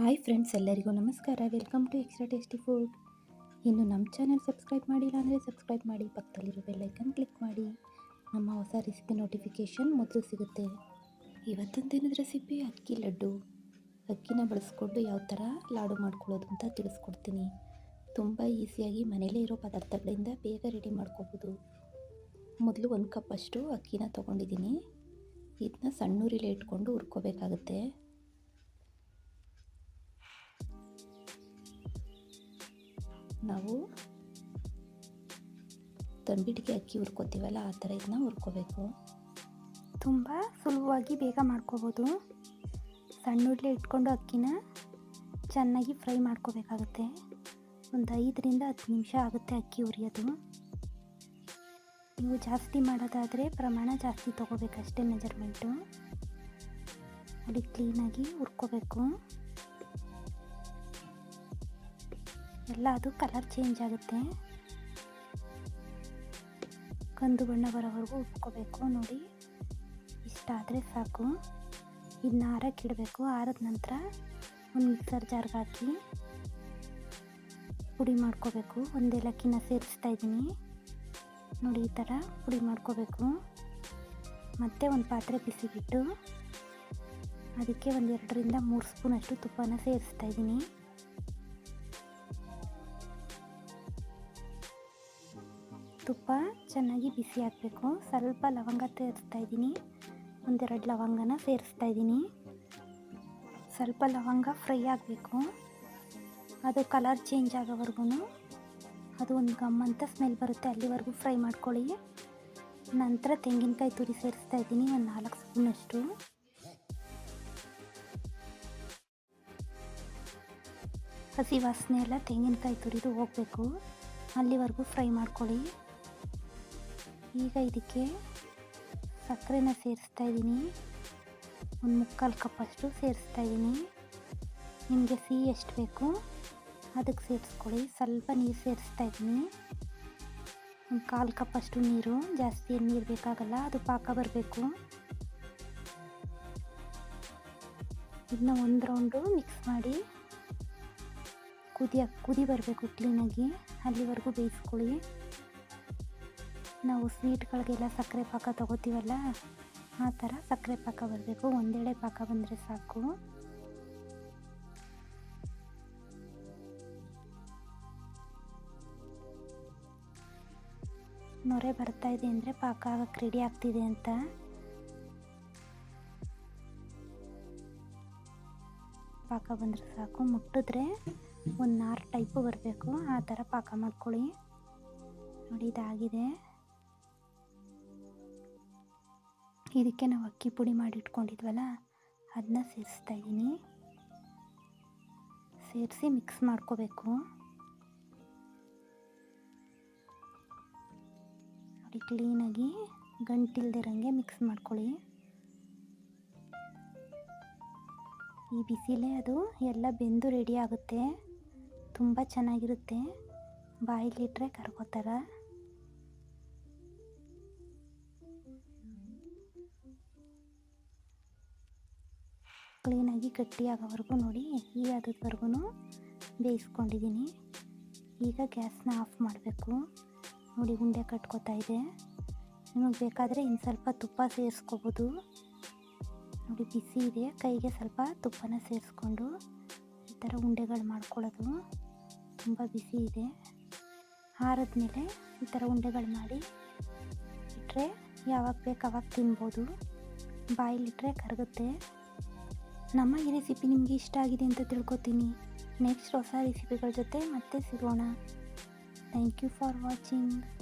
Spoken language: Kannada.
ಹಾಯ್ ಫ್ರೆಂಡ್ಸ್, ಎಲ್ಲರಿಗೂ ನಮಸ್ಕಾರ. Welcome to extra tasty food. ಇನ್ನು ನಮ್ಮ ಚಾನಲ್ ಸಬ್ಸ್ಕ್ರೈಬ್ ಮಾಡಿಲ್ಲ ಅಂದರೆ ಸಬ್ಸ್ಕ್ರೈಬ್ ಮಾಡಿ, ಪಕ್ಕದಲ್ಲಿರೋ ಬೆಲ್ಲೈಕನ್ ಕ್ಲಿಕ್ ಮಾಡಿ. ನಮ್ಮ ಹೊಸ ರೆಸಿಪಿ ನೋಟಿಫಿಕೇಷನ್ ಮೊದಲು ಸಿಗುತ್ತೆ. ಇವತ್ತೊಂದು ದಿನದ ರೆಸಿಪಿ ಅಕ್ಕಿ ಲಡ್ಡು. ಅಕ್ಕಿನ ಬಳಸ್ಕೊಂಡು ಯಾವ ಥರ ಲಾಡು ಮಾಡ್ಕೊಳ್ಳೋದು ಅಂತ ತಿಳಿಸ್ಕೊಡ್ತೀನಿ. ತುಂಬ ಈಸಿಯಾಗಿ ಮನೇಲೇ ಇರೋ ಪದಾರ್ಥಗಳಿಂದ ಬೇಗ ರೆಡಿ ಮಾಡ್ಕೋಬೋದು. ಮೊದಲು ಒಂದು ಕಪ್ಪಷ್ಟು ಅಕ್ಕಿನ ತೊಗೊಂಡಿದ್ದೀನಿ. ಇದನ್ನ ಸಣ್ಣೂರಿಲೆ ಇಟ್ಕೊಂಡು ಹುರ್ಕೋಬೇಕಾಗುತ್ತೆ. ನಾವು ತಂಬಿಟ್ಟಿಗೆ ಅಕ್ಕಿ ಹುರ್ಕೋತೀವಲ್ಲ, ಆ ಥರ ಇದನ್ನ ಹುರ್ಕೋಬೇಕು. ತುಂಬ ಸುಲಭವಾಗಿ ಬೇಗ ಮಾಡ್ಕೋಬೋದು. ಸಣ್ಣ ಉರ್ಲೆ ಇಟ್ಕೊಂಡು ಅಕ್ಕಿನ ಚೆನ್ನಾಗಿ ಫ್ರೈ ಮಾಡ್ಕೋಬೇಕಾಗುತ್ತೆ. ಒಂದು ಐದರಿಂದ ಹತ್ತು ನಿಮಿಷ ಆಗುತ್ತೆ ಅಕ್ಕಿ ಹುರಿಯೋದು. ನೀವು ಜಾಸ್ತಿ ಮಾಡೋದಾದರೆ ಪ್ರಮಾಣ ಜಾಸ್ತಿ ತೊಗೋಬೇಕಷ್ಟೇ ಮೆಜರ್ಮೆಂಟು. ಅಲ್ಲಿ ಕ್ಲೀನಾಗಿ ಹುರ್ಕೋಬೇಕು. ಎಲ್ಲ ಅದು ಕಲರ್ ಚೇಂಜ್ ಆಗುತ್ತೆ. ಕಂದು ಬಣ್ಣ ಬರೋವರೆಗೂ ಉಪ್ಕೋಬೇಕು ನೋಡಿ. ಇಷ್ಟ ಆದರೆ ಸಾಕು. ಇದನ್ನ ಆರಕ್ಕೆ ಇಡಬೇಕು. ಆರದ ನಂತರ ಒಂದು ಮಿಕ್ಸರ್ ಜಾರ್ಗೆ ಹಾಕಿ ಪುಡಿ ಮಾಡ್ಕೋಬೇಕು. ಒಂದು ಏಲಕ್ಕಿನ ಸೇರಿಸ್ತಾ ಇದ್ದೀನಿ. ನೋಡಿ ಈ ಥರ ಪುಡಿ ಮಾಡ್ಕೋಬೇಕು. ಮತ್ತು ಒಂದು ಪಾತ್ರೆ ಬಿಸಿಬಿಟ್ಟು ಅದಕ್ಕೆ ಒಂದು ಎರಡರಿಂದ ಮೂರು ಸ್ಪೂನಷ್ಟು ತುಪ್ಪನ ಸೇರಿಸ್ತಾ ಇದ್ದೀನಿ. ತುಪ್ಪ ಚೆನ್ನಾಗಿ ಬಿಸಿ ಹಾಕಬೇಕು ಸ್ವಲ್ಪ ಲವಂಗ ಸೇರಿಸ್ತಾ ಇದ್ದೀನಿ. ಒಂದೆರಡು ಲವಂಗನ ಸೇರಿಸ್ತಾ ಇದ್ದೀನಿ. ಸ್ವಲ್ಪ ಲವಂಗ ಫ್ರೈ ಆಗಬೇಕು. ಅದು ಕಲರ್ ಚೇಂಜ್ ಆಗೋವರೆಗೂ ಅದು ಒಂದು ಗಮ್ ಅಂತ ಸ್ಮೆಲ್ ಬರುತ್ತೆ, ಅಲ್ಲಿವರೆಗೂ ಫ್ರೈ ಮಾಡ್ಕೊಳ್ಳಿ. ನಂತರ ತೆಂಗಿನಕಾಯಿ ತುರಿ ಸೇರಿಸ್ತಾ ಇದ್ದೀನಿ, ಒಂದು ನಾಲ್ಕು ಸ್ಪೂನಷ್ಟು. ಹಸಿ ವಾಸನೆ ಎಲ್ಲ ತೆಂಗಿನಕಾಯಿ ತುರಿದು ಹೋಗಬೇಕು. ಅಲ್ಲಿವರೆಗೂ ಫ್ರೈ ಮಾಡ್ಕೊಳ್ಳಿ. ಈಗ ಇದಕ್ಕೆ ಸಕ್ಕರೆನ ಸೇರಿಸ್ತಾ ಇದ್ದೀನಿ. ಒಂದು ಮುಕ್ಕಾಲು ಕಪ್ಪಷ್ಟು ಸೇರಿಸ್ತಾ ಇದ್ದೀನಿ. ನಿಮಗೆ ಸಿಹಿ ಎಷ್ಟು ಬೇಕು ಅದಕ್ಕೆ ಸೇರಿಸ್ಕೊಳ್ಳಿ. ಸ್ವಲ್ಪ ನೀರು ಸೇರಿಸ್ತಾ ಇದ್ದೀನಿ. ಒಂದು ಕಾಲು ಕಪ್ಪಷ್ಟು ನೀರು. ಜಾಸ್ತಿ ಏನು ನೀರು ಬೇಕಾಗಲ್ಲ, ಅದು ಪಾಕ ಬರಬೇಕು. ಇದನ್ನ ಒಂದು ರೌಂಡು ಮಿಕ್ಸ್ ಮಾಡಿ ಕುದಿಯ, ಕುದಿ ಬರಬೇಕು ಕ್ಲೀನಾಗಿ ಅಲ್ಲಿವರೆಗೂ ಬೇಯಿಸ್ಕೊಳ್ಳಿ. ನಾವು ಸ್ವೀಟ್ಗಳಿಗೆಲ್ಲ ಸಕ್ಕರೆ ಪಾಕ ತಗೋತೀವಲ್ಲ, ಆ ಥರ ಸಕ್ಕರೆ ಪಾಕ ಬರಬೇಕು. ಒಂದೆಡೆ ಪಾಕ ಬಂದರೆ ಸಾಕು. ನೊರೆ ಬರ್ತಾ ಇದೆ ಅಂದರೆ ಪಾಕ ರೆಡಿ ಆಗ್ತಿದೆ ಅಂತ. ಪಾಕ ಬಂದರೆ ಸಾಕು. ಮುಟ್ಟಿದ್ರೆ ಒಂದು ನಾರು ಟೈಪು ಬರಬೇಕು. ಆ ಥರ ಪಾಕ ಮಾಡ್ಕೊಳ್ಳಿ. ನೋಡಿ, ಇದಾಗಿದೆ. ಇದಕ್ಕೆ ನಾವು ಅಕ್ಕಿ ಪುಡಿ ಮಾಡಿ ಇಟ್ಕೊಂಡಿದ್ವಲ್ಲ ಅದನ್ನ ಸೇರಿಸ್ತಾ ಇದ್ದೀನಿ. ಸೇರಿಸಿ ಮಿಕ್ಸ್ ಮಾಡ್ಕೋಬೇಕು. ನೋಡಿ ಕ್ಲೀನಾಗಿ ಗಂಟಿಲ್ದಿರಂಗೆ ಮಿಕ್ಸ್ ಮಾಡ್ಕೊಳ್ಳಿ. ಈ ಬಿಸಿಲೇ ಅದು ಎಲ್ಲ ಬೆಂದು ರೆಡಿ ಆಗುತ್ತೆ. ತುಂಬ ಚೆನ್ನಾಗಿರುತ್ತೆ. ಬಾಯಿಲಿಟ್ರೆ ಕರ್ಕೋತಾರ. ಕ್ಲೀನಾಗಿ ಗಟ್ಟಿಯಾಗೋವರೆಗೂ ನೋಡಿ ಈ ಅದ್ರವರೆಗೂ ಬೇಯಿಸ್ಕೊಂಡಿದ್ದೀನಿ. ಈಗ ಗ್ಯಾಸ್ನ ಆಫ್ ಮಾಡಬೇಕು. ನೋಡಿ ಉಂಡೆ ಕಟ್ಕೋತಾ ಇದೆ. ನಿಮಗೆ ಬೇಕಾದರೆ ಇನ್ನು ಸ್ವಲ್ಪ ತುಪ್ಪ ಸೇರಿಸ್ಕೋಬೋದು. ನೋಡಿ ಬಿಸಿ ಇದೆ. ಕೈಗೆ ಸ್ವಲ್ಪ ತುಪ್ಪನ ಸೇರಿಸ್ಕೊಂಡು ಈ ಥರ ಉಂಡೆಗಳು ಮಾಡ್ಕೊಳ್ಳೋದು. ತುಂಬ ಬಿಸಿ ಇದೆ. ಆರಿದ್ಮೇಲೆ ಈ ಥರ ಉಂಡೆಗಳು ಮಾಡಿ ಇಟ್ಟರೆ ಯಾವಾಗ ಬೇಕು ಅವಾಗ ತಿನ್ಬೋದು. ಬಾಯಿಲಿಟ್ಟರೆ ಕರಗುತ್ತೆ. ನಮ್ಮ ಈ ರೆಸಿಪಿ ನಿಮಗೆ ಇಷ್ಟ ಆಗಿದೆ ಅಂತ ತಿಳ್ಕೊತೀನಿ. ನೆಕ್ಸ್ಟ್ ಹೊಸ ರೆಸಿಪಿಗಳ ಜೊತೆ ಮತ್ತೆ ಸಿಗೋಣ. Thank you for watching